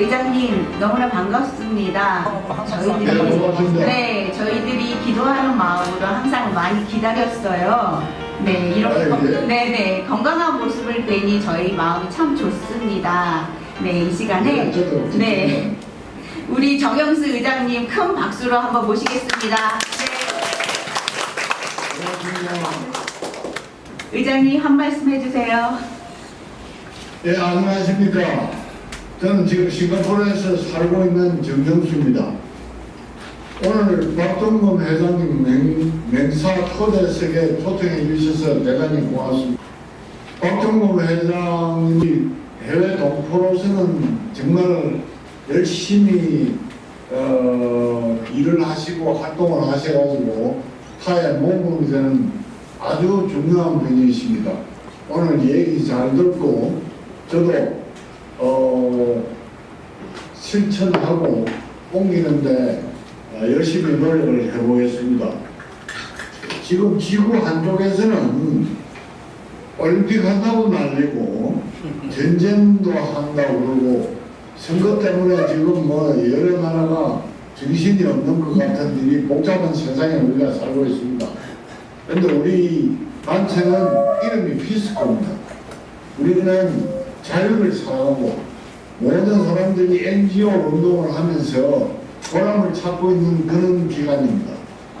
의장님 너무나 반갑습니다. 네, 저희들이 고맙습니다. 네 저희들이 기도하는 마음으로 항상 많이 기다렸어요. 네 이렇게 아, 예. 네 네 건강한 모습을 뵈니 저희 마음이 참 좋습니다. 네 이 시간에 네, 네 우리 정영수 의장님 큰 박수로 한번 모시겠습니다. 네. 의장님 한 말씀 해주세요. 예, 안녕하십니까. 저는 지금 싱가포르에서 살고 있는 정정수입니다. 오늘 박동범 회장님 맹, 맹사 초대석에 초청해 주셔서 대단히 고맙습니다. 박동범 회장님이 해외 동포로서는 정말 열심히 어, 일을 하시고 활동을 하셔가지고 타의 모범이 되는 아주 중요한 분이십니다. 오늘 얘기 잘 듣고 저도 어, 실천하고 옮기는데 어, 열심히 노력을 해보겠습니다. 지금 지구 한쪽에서는 올림픽 한다고 난리고 전쟁도 한다고 그러고 선거 때문에 지금 뭐 여러 나라가 정신이 없는 것 같은 일이 복잡한 세상에 우리가 살고 있습니다. 그런데 우리 단체는 이름이 피스코입니다. 우리는 자유를 사랑하고 모든 사람들이 NGO 운동을 하면서 보람을 찾고 있는 그런 기관입니다.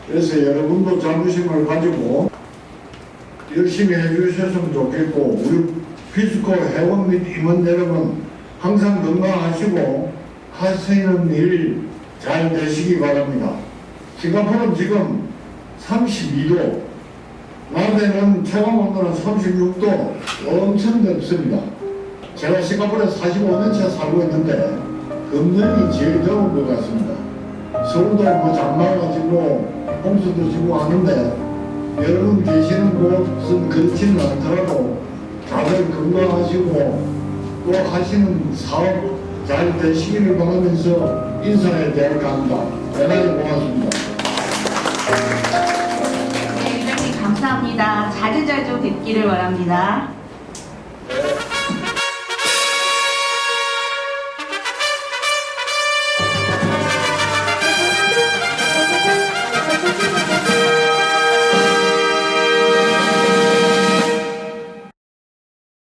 그래서 여러분도 자부심을 가지고 열심히 해주셨으면 좋겠고 우리 피스코 회원 및 임원 여러분 항상 건강하시고 하시는 일 잘 되시기 바랍니다. 싱가포르는 지금 32도 낮에는 체감 온도는 36도 엄청 덥습니다. 제가 싱가포르에 45년 째 살고 있는데 금년이 제일 더운 것 같습니다. 서울도 뭐 장마가 지고 홍수도 지고 하는데 여러분 계시는 곳은 그렇지는 않더라도 다들 건강하시고 또 하시는 사업 잘 되시기를 바라면서 인사에 대한 합니다. 대단히 고맙습니다. 네, 의장님 감사합니다. 자주자주 뵙기를 바랍니다.